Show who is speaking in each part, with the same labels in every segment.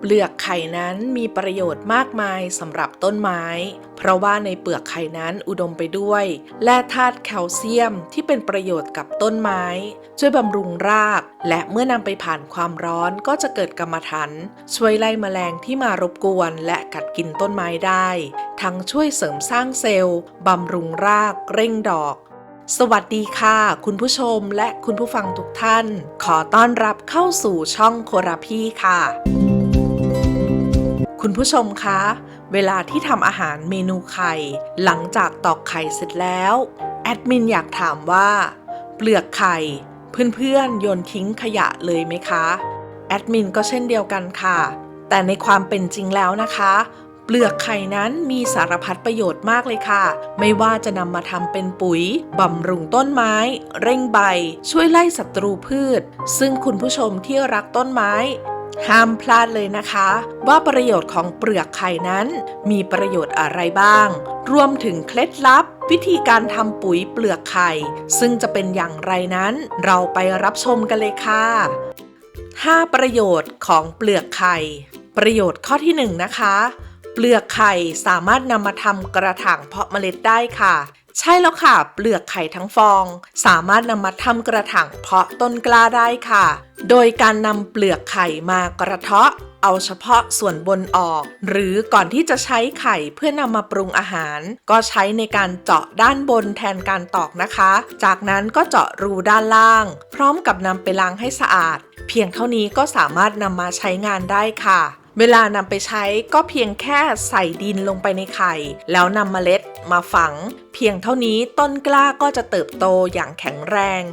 Speaker 1: เปลือกไข่นั้นมีประโยชน์มากมายสำหรับต้นไม้ เพราะว่าในเปลือกไข่นั้นอุดมไปด้วยแร่ธาตุแคลเซียมที่เป็นประโยชน์กับต้นไม้ ช่วยบำรุงราก และเมื่อนำไปผ่านความร้อนก็จะเกิดกรรมฐานช่วยไล่แมลงที่มารบกวนและกัดกินต้นไม้ได้ ทั้งช่วยเสริมสร้างเซลล์บำรุงราก เร่งดอกสวัสดีค่ะ คุณผู้ชมและคุณผู้ฟังทุกท่าน ขอต้อนรับเข้าสู่ช่องโคราพีค่ะ คุณผู้ชมคะ เวลาที่ทำอาหารเมนูไข่ หลังจากตอกไข่เสร็จแล้ว แอดมินอยากถามว่า เปลือกไข่ เพื่อนๆโยนทิ้งขยะเลยไหมคะ แอดมินก็เช่นเดียวกันค่ะ แต่ในความเป็นจริงแล้วนะคะ เปลือกไข่นั้นมีสารพัดประโยชน์มากเลยค่ะ ไม่ว่าจะนำมาทำเป็นปุ๋ยบำรุงต้นไม้ เร่งใบ ช่วยไล่ศัตรูพืช ซึ่งคุณผู้ชมที่รักต้นไม้ ห้ามพลาดเลยนะคะ ว่าประโยชน์ของเปลือกไข่นั้น มีประโยชน์อะไรบ้าง รวมถึงเคล็ดลับ วิธีการทำปุ๋ยเปลือกไข่ ซึ่งจะเป็นอย่างไรนั้น เราไปรับชมกันเลยค่ะ 5 ประโยชน์ของเปลือกไข่ ประโยชน์ข้อที่ 1 นะคะ เปลือกไข่สามารถนำมาทำกระถางเพาะเมล็ดได้ค่ะ ใช่แล้วค่ะ เปลือกไข่ทั้งฟอง สามารถนำมาทำกระถางเพาะต้นกล้าได้ค่ะ โดยการนำเปลือกไข่มากระเทาะ เอาเฉพาะส่วนบนออก หรือก่อนที่จะใช้ไข่เพื่อนำมาปรุงอาหาร ก็ใช้ในการเจาะด้านบนแทนการตอกนะคะ จากนั้นก็เจาะรูด้านล่าง พร้อมกับนำไปล้างให้สะอาด เพียงเท่านี้ก็สามารถนำมาใช้งานได้ค่ะเวลานำไปใช้ก็เพียงแค่ใส่ดินลงไปในไข่ แล้วนำเมล็ด มาฝัง เพียงเท่านี้ต้นกล้าก็จะเติบโตอย่างแข็งแรง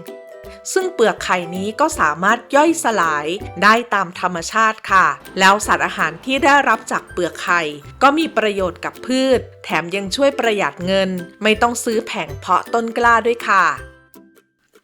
Speaker 1: ซึ่งเปลือกไข่นี้ก็สามารถย่อยสลายได้ตามธรรมชาติค่ะ แล้วสารอาหารที่ได้รับจากเปลือกไข่ ก็มีประโยชน์กับพืช แถมยังช่วยประหยัดเงิน ไม่ต้องซื้อแผงเพาะต้นกล้าด้วยค่ะ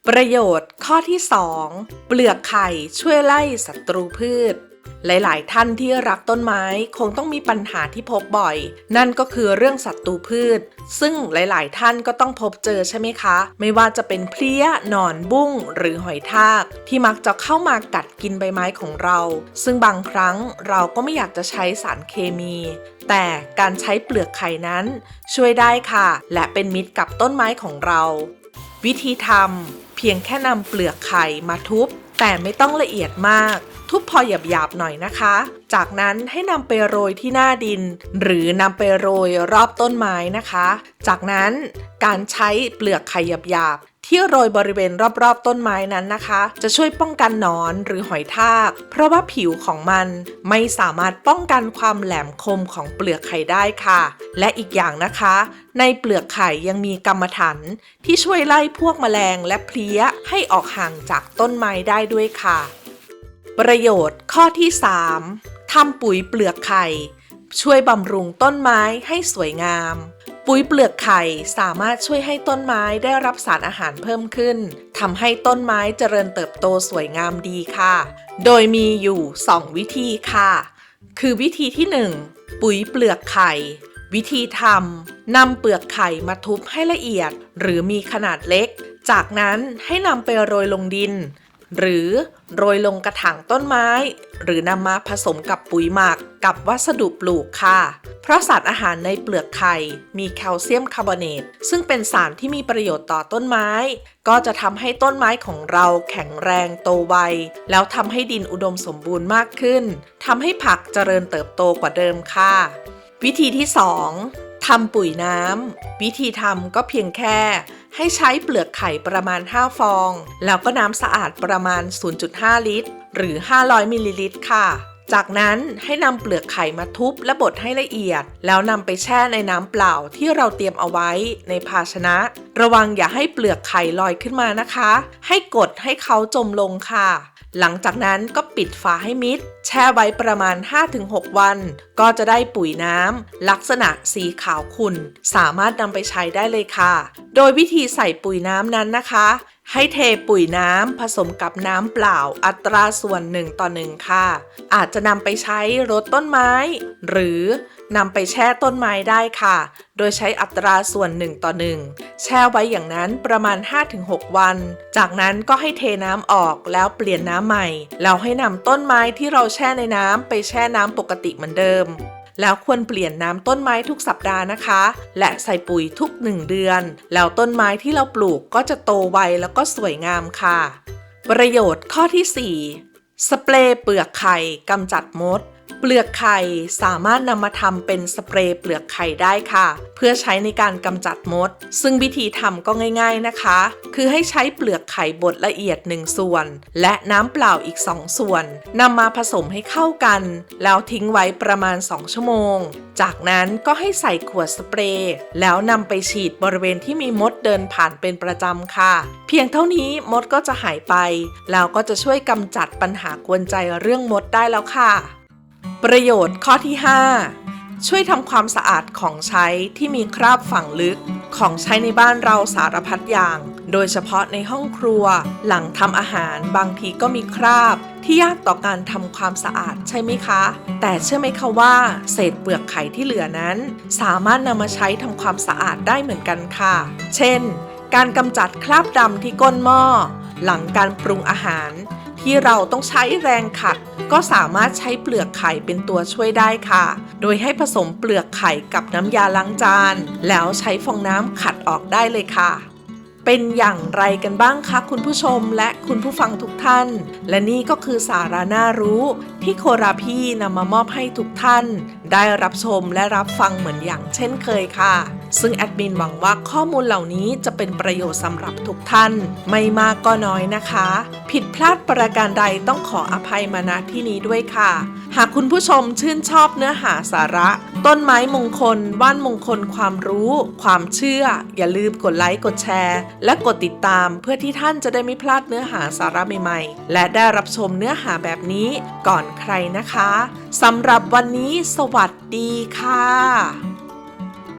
Speaker 1: ประโยชน์ข้อที่ 2 เปลือกไข่ช่วยไล่ศัตรูพืช หลาย ๆ ท่านที่รักต้นไม้คงต้องมีปัญหาที่พบบ่อย นั่นก็คือเรื่องศัตรูพืช ซึ่งหลาย ๆ ท่านก็ต้องพบเจอใช่ไหมคะ ไม่ว่าจะเป็นเพลี้ยหนอนบุ้ง หรือหอยทาก ที่มักจะเข้ามากัดกินใบไม้ของเรา ซึ่งบางครั้งเราก็ไม่อยากจะใช้สารเคมี แต่การใช้เปลือกไข่นั้น ช่วยได้ค่ะ และเป็นมิตรกับต้นไม้ของเรา วิธีทำเพียงแค่นำเปลือกไข่มาทุบ แต่ไม่ต้องละเอียดมาก ทุบพอหยาบๆหน่อยนะคะ จากนั้นให้นำไปโรยที่หน้าดิน หรือนำไปโรยรอบต้นไม้นะคะ จากนั้นการใช้เปลือกไข่หยาบๆที่โรยบริเวณรอบๆ ต้นไม้นั้นนะคะ จะช่วยป้องกันหนอนหรือหอยทาก เพราะว่าผิวของมันไม่สามารถป้องกันความแหลมคมของเปลือกไข่ได้ค่ะ และอีกอย่างนะคะ ในเปลือกไข่ยังมีกรรมฐานที่ช่วยไล่พวกแมลงและเพลี้ยให้ออกห่างจากต้นไม้ได้ด้วยค่ะ ประโยชน์ข้อที่ 3ทำปุ๋ยเปลือกไข่ ช่วยบำรุงต้นไม้ให้สวยงาม ปุ๋ยเปลือกไข่สามารถช่วยให้ต้นไม้ได้รับสารอาหารเพิ่มขึ้นทำให้ต้นไม้เจริญเติบโตสวยงามดีค่ะ โดยมีอยู่ 2 วิธีค่ะ คือวิธีที่ 1 ปุ๋ยเปลือกไข่ วิธีทำนำเปลือกไข่มาทุบให้ละเอียด หรือมีขนาดเล็ก จากนั้นให้นำไปโรยลงดิน หรือโรยลงกระถางต้นไม้ หรือนำมาผสมกับปุ๋ยหมักกับวัสดุปลูกค่ะ เพราะสารอาหารในเปลือกไข่มีแคลเซียมคาร์บอเนต ซึ่งเป็นสารที่มีประโยชน์ต่อต้นไม้ ก็จะทำให้ต้นไม้ของเราแข็งแรงโตไว แล้วทำให้ดินอุดมสมบูรณ์มากขึ้นทำให้ผักเจริญเติบโตกว่าเดิมค่ะ วิธีที่ 2 ทำปุ๋ยน้ำวิธีทำก็เพียงแค่ ให้ใช้เปลือกไข่ประมาณ 5 ฟอง แล้วก็น้ำสะอาดประมาณ 0.5 ลิตร หรือ 500 มิลลิลิตรค่ะ จากนั้นให้นำเปลือกไข่มาทุบและบดให้ละเอียด แล้วนำไปแช่ในน้ำเปล่าที่เราเตรียมเอาไว้ในภาชนะ ระวังอย่าให้เปลือกไข่ลอยขึ้นมานะคะ ให้กดให้เขาจมลงค่ะ หลังจากนั้นก็ปิดฝาให้มิด แช่ไว้ประมาณ 5-6 วัน ก็จะได้ปุ๋ยน้ำลักษณะสีขาวขุ่น สามารถนำไปใช้ได้เลยค่ะ โดยวิธีใส่ปุ๋ยน้ำนั้นนะคะ ให้เทปุ๋ยน้ำผสมกับน้ำเปล่าอัตราส่วนหนึ่งต่อหนึ่งค่ะ อาจจะนำไปใช้รดต้นไม้ หรือนำไปแช่ต้นไม้ได้ค่ะ โดยใช้อัตราส่วน1ต่อ1 แช่ไว้อย่างนั้นประมาณ 5-6 วัน จากนั้นก็ให้เทน้ำออกแล้วเปลี่ยนน้ำใหม่ แล้วให้นำต้นไม้ที่เราแช่ในน้ำไปแช่น้ำปกติเหมือนเดิม แล้วควรเปลี่ยนน้ำต้นไม้ทุกสัปดาห์นะคะ และใส่ปุ๋ยทุก 1 เดือน แล้วต้นไม้ที่เราปลูกก็จะโตไวแล้วก็สวยงามค่ะ ประโยชน์ข้อที่ 4 สเปรย์เปลือกไข่กำจัดมด เปลือกไข่สามารถนำมาทำเป็นสเปรย์เปลือกไข่ได้ค่ะ เพื่อใช้ในการกำจัดมด ซึ่งวิธีทำก็ง่ายๆนะคะ คือให้ใช้เปลือกไข่บดละเอียด 1 ส่วน และน้ำเปล่าอีก 2 ส่วนนำมาผสมให้เข้ากัน แล้วทิ้งไว้ประมาณ 2 ชั่วโมง จากนั้นก็ให้ใส่ขวดสเปรย์ แล้วนำไปฉีดบริเวณที่มีมดเดินผ่านเป็นประจำค่ะ เพียงเท่านี้มดก็จะหายไป แล้วก็จะช่วยกำจัดปัญหากวนใจเรื่องมดได้แล้วค่ะ ประโยชน์ข้อที่ 5 ช่วยทำความสะอาดของใช้ที่มีคราบฝังลึก ของใช้ในบ้านเราสารพัดอย่าง โดยเฉพาะในห้องครัว หลังทำอาหารบางทีก็มีคราบ ที่ยากต่อการทำความสะอาดใช่ไหมคะ แต่เชื่อไหมคะว่า เศษเปลือกไข่ที่เหลือนั้น สามารถนำมาใช้ทำความสะอาดได้เหมือนกันค่ะ เช่น การกำจัดคราบดำที่ก้นหม้อ หลังการปรุงอาหาร ที่เราต้องใช้แรงขัด ก็สามารถใช้เปลือกไข่เป็นตัวช่วยได้ค่ะ โดยให้ผสมเปลือกไข่กับน้ำยาล้างจาน แล้วใช้ฟองน้ำขัดออกได้เลยค่ะเป็นอย่างไรกันบ้างคะคุณผู้ชมและคุณผู้ฟังทุกท่าน และนี่ก็คือสาระน่ารู้ ที่โคราพี่นำมามอบให้ทุกท่าน ได้รับชมและรับฟังเหมือนอย่างเช่นเคยค่ะ ซึ่งแอดมินหวังว่าข้อมูลเหล่านี้จะเป็นประโยชน์สำหรับทุกท่าน ไม่มากก็น้อยนะคะ ผิดพลาดประการใดต้องขออภัยมาณที่นี้ด้วยค่ะ หากคุณผู้ชมชื่นชอบเนื้อหาสาระ ต้นไม้มงคล ว่านมงคลความรู้ ความเชื่อ อย่าลืมกดไลค์กดแชร์ และกดติดตามเพื่อที่ท่านจะได้ไม่พลาดเนื้อหาสาระใหม่ๆ และได้รับชมเนื้อหาแบบนี้ก่อนใครนะคะสำหรับวันนี้สวัสดีค่ะ